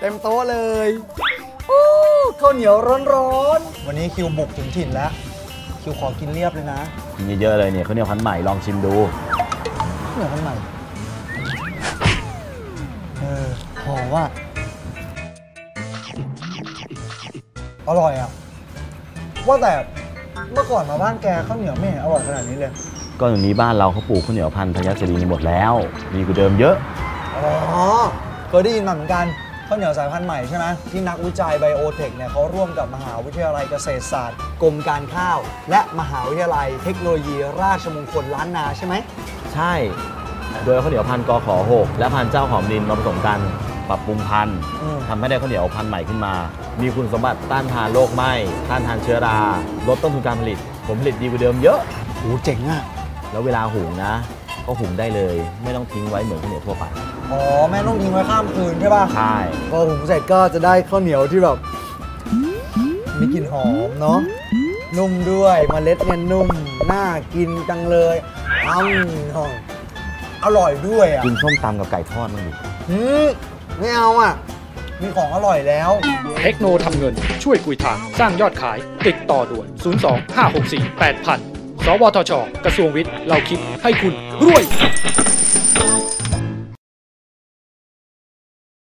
โต๊ะเลยอู้ข้าวเหนียวร้อนๆ วันนี้คิวบุกถึงถิ่นแล้ว คิวขอกินเรียบเลยนะ กินเยอะๆเลยเนี่ยเขาวเหนียวพันธุ์ใหม่ลองชิมดูข้าวเหนียวมันใหม่ เออหอมว่ะอร่อยอะ ว่าแต่เมื่อก่อนมาบ้านแกข้าวเหนียวไม่เห็นอร่อยขนาดนี้เลย ก็อย่างนี้บ้านเราเขาปลูกข้าวเหนียวพันธุ์พยัคฆ์เจดีย์หมดแล้วดีกว่าเดิมเยอะ อ๋อเคยได้ยินมาเหมือนกัน ข้าวเหนียวสายพันธุ์ใหม่ใช่ไหมที่นักวิจัยไบโอเทคเนี่ยเขาร่วมกับมหาวิทยาลัยเกษตรศาสตร์ กรมการข้าว และมหาวิทยาลัยเทคโนโลยีราชมงคลล้านนาใช่ไหมใช่ โดยเอาข้าวเหนียวพันธุ์กขอ6และพันธุ์เจ้าหอมดินมาผสมกันปรับปรุงพันธุ์อืม ทำให้ได้ข้าวเหนียวพันธุ์ใหม่ขึ้นมา มีคุณสมบัติต้านทานโรคไหม้ต้านทานเชื้อรา ลดต้นทุนการผลิต ผลผลิตดีกว่าเดิมเยอะ โหเจ๋งอะแล้วเวลาหุงนะ ก็หุงได้เลย ไม่ต้องทิ้งไว้เหมือนข้าวเหนียวทั่วไปอ๋อแม่ต้องทิ้งไว้ข้ามคืนใช่ป่ะใช่พอหุงเสร็จก็จะได้ข้าวเหนียวที่แบบมีกลิ่นหอมเนาะนุ่มด้วยมเมล็ดเนี่ยนุ่มน่ากินจังเลยอ้ำหอมอร่อยด้วยอะกินส้มตำกับไก่ทอดมั้างดิอืมไม่เอาอะมีของอร่อยแล้ว เทคโนทำเงินช่วยกุยทาง สร้างยอดขาย ติดต่อด่วน 02 564 8000 สวทช กระทรวงวิทย์ เราคิดให้คุณรวย